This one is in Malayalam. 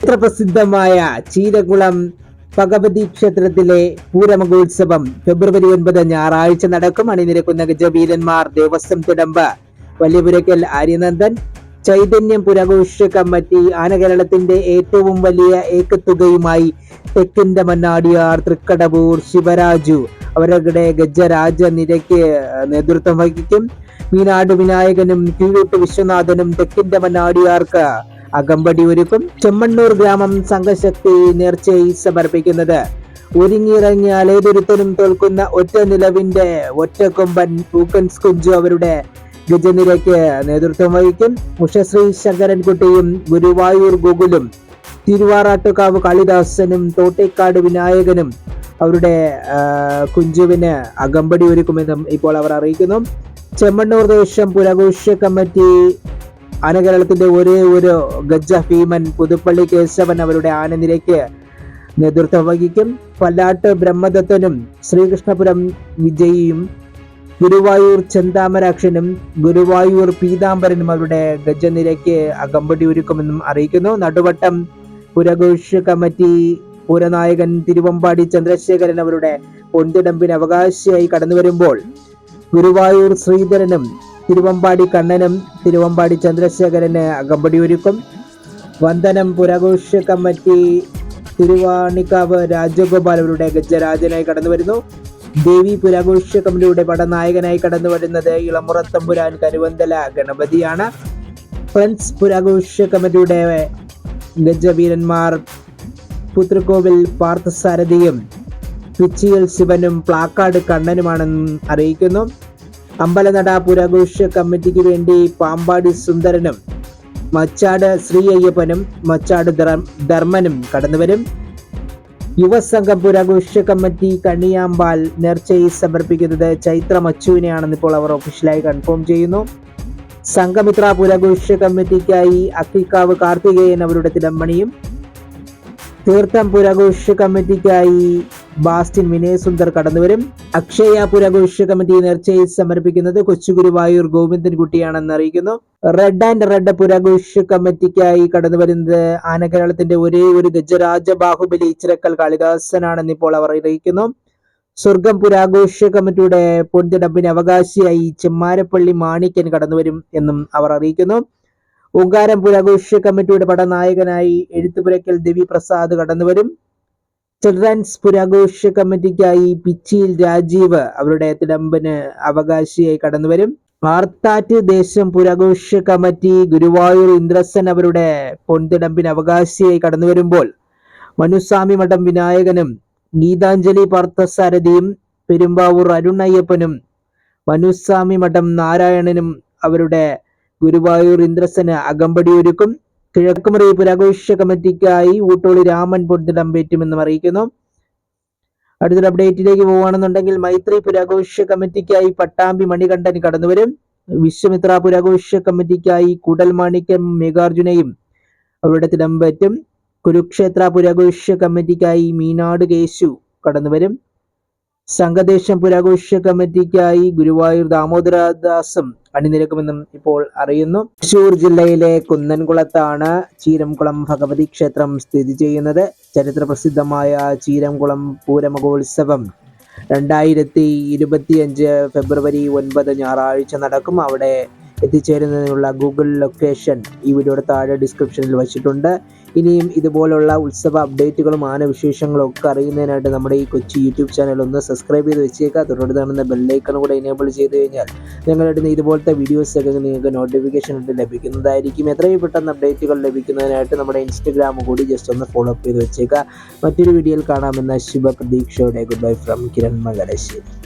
ചരിത്രപ്രസിദ്ധമായ ചീരകുളം ഭഗവതി ക്ഷേത്രത്തിലെ പൂരമഹോത്സവം ഫെബ്രുവരി ഒൻപത് ഞായറാഴ്ച നടക്കും. അണിനിരക്കുന്ന ഗജവീരന്മാർ ദേവസ്വം തുടമ്പ് വലിയപുരക്കൽ ആര്യനന്ദൻ ചൈതന്യം പുരഘോഷ കമ്മിറ്റി ആനകേരളത്തിന്റെ ഏറ്റവും വലിയ ഏക്കത്തുകയുമായി തെക്കിന്റെ മണ്ണാടിയാർ തൃക്കടവൂർ ശിവരാജു അവരുടെ ഗജരാജ നിരയ്ക്ക് നേതൃത്വം വഹിക്കും. മീനാട് വിനായകനും കീഴൂട്ട് വിശ്വനാഥനും തെക്കിന്റെ മന്നാടിയാർക്ക് അകമ്പടി ഒരുക്കും ചെമ്മണ്ണൂർ ഗ്രാമം സംഘശക്തി നേർച്ചയായി സമർപ്പിക്കുന്നത്. ഒരുങ്ങിയിറങ്ങിയാൽ ഏതൊരുത്തനും തോൽക്കുന്ന ഒറ്റ നിലവിന്റെ ഒറ്റക്കൊമ്പൻ പൂക്കൻസ് കുഞ്ചു അവരുടെ ഗജനിരയ്ക്ക് നേതൃത്വം വഹിക്കും. ഉഷശ്രീ ശങ്കരൻകുട്ടിയും ഗുരുവായൂർ ഗോകുലും തിരുവാറാട്ടുകാവ് കാളിദാസനും തോട്ടേക്കാട് വിനായകനും അവരുടെ കുഞ്ചുവിന് അകമ്പടി ഒരുക്കുമെന്നും ഇപ്പോൾ അവർ അറിയിക്കുന്നു. ചെമ്മണ്ണൂർ ദേശം പുരഘോഷ കമ്മിറ്റി ആനകേരളത്തിന്റെ ഒരേ ഒരു ഗജ ഭീമൻ പുതുപ്പള്ളി കേശവൻ അവരുടെ ആനനിരയ്ക്ക് നേതൃത്വം വഹിക്കും. പല്ലാട്ട് ബ്രഹ്മദത്തനും ശ്രീകൃഷ്ണപുരം വിജയിയും ഗുരുവായൂർ ചെന്താമരാക്ഷനും ഗുരുവായൂർ പീതാംബരനും അവരുടെ ഗജനിരയ്ക്ക് അകമ്പടി ഒരുക്കുമെന്നും അറിയിക്കുന്നു. നടുവട്ടം പുരഘോഷ കമ്മിറ്റി പൂരനായകൻ തിരുവമ്പാടി ചന്ദ്രശേഖരൻ അവരുടെ പൊന്തിടമ്പിന് അവകാശിയായി കടന്നു വരുമ്പോൾ ഗുരുവായൂർ ശ്രീധരനും തിരുവമ്പാടി കണ്ണനും തിരുവമ്പാടി ചന്ദ്രശേഖരന് അകമ്പടി ഒരുക്കും വന്ദനം പുരഘോഷ കമ്മിറ്റി തിരുവാണിക്കാവ് രാജഗോപാൽ അവരുടെ ഗജരാജനായി കടന്നു വരുന്നു ദേവി പുരഘോഷ കമ്മിറ്റിയുടെ പടനായകനായി കടന്നു വരുന്നത് ഇളമുറത്തമ്പുരാൻ കരുവന്തല ഗണപതിയാണ്. ഫ്രണ്ട്സ് പുരഘോഷ കമ്മിറ്റിയുടെ ഗജവീരന്മാർ പുത്രക്കോവിൽ പാർത്ഥസാരഥിയും പിച്ചിയിൽ ശിവനും പ്ലാക്കാട് കണ്ണനുമാണെന്ന് അറിയിക്കുന്നു. അമ്പലനട പുരഘോഷ കമ്മിറ്റിക്ക് വേണ്ടി പാമ്പാടി സുന്ദരനും മച്ചാട് ശ്രീ അയ്യപ്പനും മച്ചാട് ധർമ്മനും കടന്നുവരും യുവസംഘം പുരഘോഷ കമ്മിറ്റി കണിയാമ്പാൽ നേർച്ചയിൽ സമർപ്പിക്കുന്നത് ചൈത്ര മച്ചുവിനെയാണെന്ന് ഇപ്പോൾ അവർ ഒഫീഷ്യലായി കൺഫേം ചെയ്യുന്നു. സംഘമിത്ര പുരഘോഷ കമ്മിറ്റിക്കായി അക്കിക്കാവ് കാർത്തികേയൻ അവരുടെ തിടമ്പണിയും. തീർത്ഥം പുരഘോഷ കമ്മിറ്റിക്കായി ബാസ്റ്റിൻ വിനയസുന്ദർ കടന്നുവരും അക്ഷയ പുരഘോഷ കമ്മിറ്റി നേർച്ചയിൽ സമർപ്പിക്കുന്നത് കൊച്ചുഗുരുവായൂർ ഗോവിന്ദൻകുട്ടിയാണെന്ന് അറിയിക്കുന്നു. റെഡ് ആൻഡ് റെഡ് പുരഘോഷ കമ്മിറ്റിക്കായി കടന്നു വരുന്നത് ആനകേരളത്തിന്റെ ഒരേ ഒരു ഗജരാജ ബാഹുബലി ഇച്ചിരക്കൽ കാളിദാസനാണെന്ന് ഇപ്പോൾ അവർ അറിയിക്കുന്നു. സ്വർഗം പുരാഘോഷ കമ്മിറ്റിയുടെ പൊൻതിടപ്പിന് അവകാശിയായി ചെമ്മാരപ്പള്ളി മാണിക്കൻ കടന്നുവരും എന്നും അവർ അറിയിക്കുന്നു. ഓങ്കാരം പുരാഘോഷ കമ്മിറ്റിയുടെ പടനായകനായി എഴുത്തുപുരയ്ക്കൽ ദേവി പ്രസാദ് കടന്നുവരും ചിൽഡ്രൻസ് പുരാഘോഷ കമ്മിറ്റിക്കായി പിച്ചിയിൽ രാജീവ് അവരുടെ തിടമ്പന് അവകാശിയായി കടന്നു വരും മാർത്താറ്റ് ദേശം പുരാഘോഷ കമ്മിറ്റി ഗുരുവായൂർ ഇന്ദ്രസൻ അവരുടെ പൊൻതിടമ്പിന് അവകാശിയായി കടന്നു വരുമ്പോൾ മനുസ്വാമി മഠം വിനായകനും ഗീതാഞ്ജലി പാർത്ഥസാരഥിയും പെരുമ്പാവൂർ അരുൺ അയ്യപ്പനും മനുസ്വാമി മഠം നാരായണനും അവരുടെ ഗുരുവായൂർ ഇന്ദ്രസന് അകമ്പടി ഒരുക്കും കിഴക്കുമുറി പുരാഘോഷ കമ്മിറ്റിക്കായി ഊട്ടോളി രാമൻ പൊട്ടിടമ്പേറ്റുമെന്നും അറിയിക്കുന്നു. അടുത്തൊരു അപ്ഡേറ്റിലേക്ക് പോവുകയാണെന്നുണ്ടെങ്കിൽ മൈത്രി പുരാഘോഷ കമ്മിറ്റിക്കായി പട്ടാമ്പി മണികണ്ഠൻ കടന്നുവരും. വിശ്വമിത്ര പുരാഘോഷ കമ്മിറ്റിക്കായി കുടൽ മാണിക്യം അവരുടെ തിടമ്പേറ്റും. കുരുക്ഷേത്ര പുരാഘോഷ കമ്മിറ്റിക്കായി മീനാട് കേശു കടന്നുവരും. സംഘദേശം പുരാഘോഷ കമ്മിറ്റിക്കായി ഗുരുവായൂർ ദാമോദരദാസും അണിനിരക്കുമെന്നും ഇപ്പോൾ അറിയുന്നു. തൃശൂർ ജില്ലയിലെ കുന്നൻകുളത്താണ് ചീരംകുളം ഭഗവതി ക്ഷേത്രം സ്ഥിതി ചെയ്യുന്നത്. ചരിത്ര പ്രസിദ്ധമായ ചീരംകുളം പൂരമഹോത്സവം രണ്ടായിരത്തി ഇരുപത്തിയഞ്ച് ഫെബ്രുവരി ഒൻപത് ഞായറാഴ്ച നടക്കും. അവിടെ എത്തിച്ചേരുന്നതിനുള്ള ഗൂഗിൾ ലൊക്കേഷൻ ഈ വീഡിയോയുടെ താഴെ ഡിസ്ക്രിപ്ഷനിൽ വച്ചിട്ടുണ്ട്. ഇനിയും ഇതുപോലുള്ള ഉത്സവ അപ്ഡേറ്റുകളും ആനവിശേഷങ്ങളും ഒക്കെ അറിയുന്നതിനായിട്ട് നമ്മുടെ ഈ കൊച്ചി യൂട്യൂബ് ചാനൽ ഒന്ന് സബ്സ്ക്രൈബ് ചെയ്ത് വെച്ചേക്കുക. തുടർന്ന് കാണുന്ന ബെല്ലൈക്കൺ കൂടെ എനേബിൾ ചെയ്ത് കഴിഞ്ഞാൽ ഞങ്ങളിടുന്ന ഇതുപോലത്തെ വീഡിയോസ് ഒക്കെ നിങ്ങൾക്ക് നോട്ടിഫിക്കേഷൻ ഇട്ട് ലഭിക്കുന്നതായിരിക്കും. എത്രയും പെട്ടെന്ന് അപ്ഡേറ്റുകൾ ലഭിക്കുന്നതിനായിട്ട് നമ്മുടെ ഇൻസ്റ്റഗ്രാം കൂടി ജസ്റ്റ് ഒന്ന് ഫോളോ അപ്പ് ചെയ്ത് വെച്ചേക്കുക. മറ്റൊരു വീഡിയോയിൽ കാണാമെന്ന ശുഭ പ്രതീക്ഷയോടെ good bye from Kiran Makarassery.